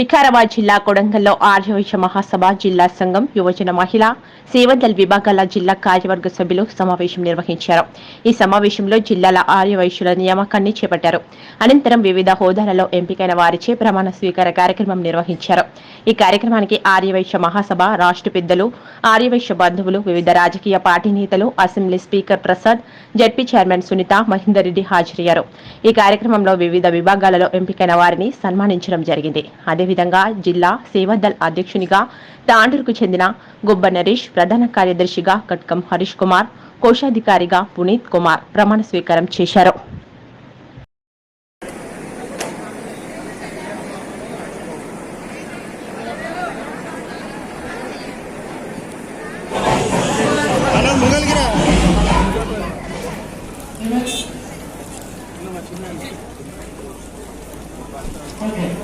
వికారాబాద్ జిల్లా కొడంగల్లో ఆర్యవైశ్య మహాసభ జిల్లా సంఘం యువజన మహిళ సేవదల్ విభాగాల జిల్లా కార్యవర్గ సభ్యులు సమావేశం నిర్వహించారు. ఈ సమావేశంలో జిల్లాల ఆర్యవైశ్యుల నియామకాన్ని చేపట్టారు. అనంతరం వివిధ హోదాలలో ఎంపికైన వారిచే ప్రమాణ స్వీకార కార్యక్రమం నిర్వహించారు. ఈ కార్యక్రమానికి ఆర్యవైశ్య మహాసభ రాష్ట్ర పెద్దలు ఆర్యవైశ్య బంధువులు వివిధ రాజకీయ పార్టీ నేతలు assembly speaker Prasad ZP chairman Sunitha Mahender Reddy హాజరయ్యారు. ఈ కార్యక్రమంలో వివిధ విభాగాలలో ఎంపికైన వారిని సన్మానించడం జరిగింది. అదేవిధంగా జిల్లా సేవాదల్ అధ్యక్షునిగా తాండూరుకు చెందిన గుబ్బ నరేష్ ప్రధాన కార్యదర్శిగా కట్కం హరీష్ కుమార్ కోశాధికారిగా పునీత్ కుమార్ ప్రమాణ స్వీకారం చేశారు Okay.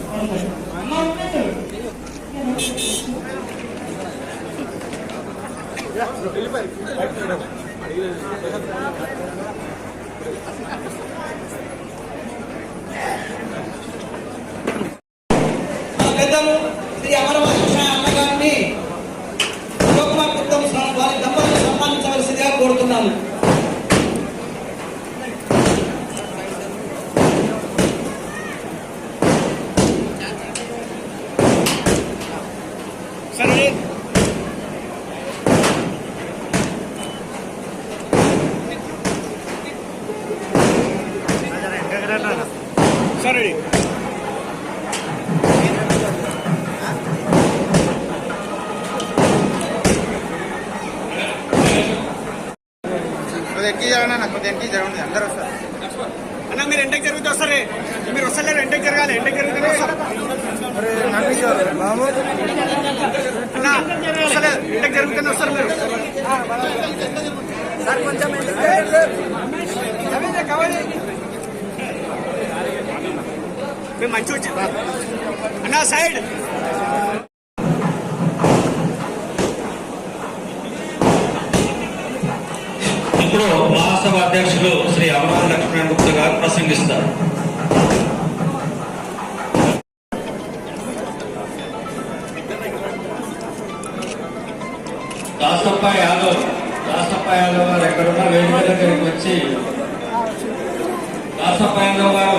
ముంగలిగిరా సరే. అందరూ వస్తారు. అన్న మీరు ఎంటకి జరుగుతూ వస్తారే? మీరు వస్తలేరు ఎంటకి జరగాలి ఎంటకి జరుగుతూనే వస్తారు అన్న వస్తలేదు ఎంటకి జరుగుతూనే వస్తారు మీరు. మంచి వచ్చింది అన్నా సైడ్ ఇప్పుడు మహాసభ అధ్యక్షులు శ్రీ అమరావతి లక్ష్మణ్ గుప్తా గారు ప్రసంగిస్తారు. దాసప్ప యాదవ్ దాసప్ప యాదవ్ గారు ఎక్కడున్నా వేదిక దగ్గరికి వచ్చి. దాసప్ప యాదవ్ గారు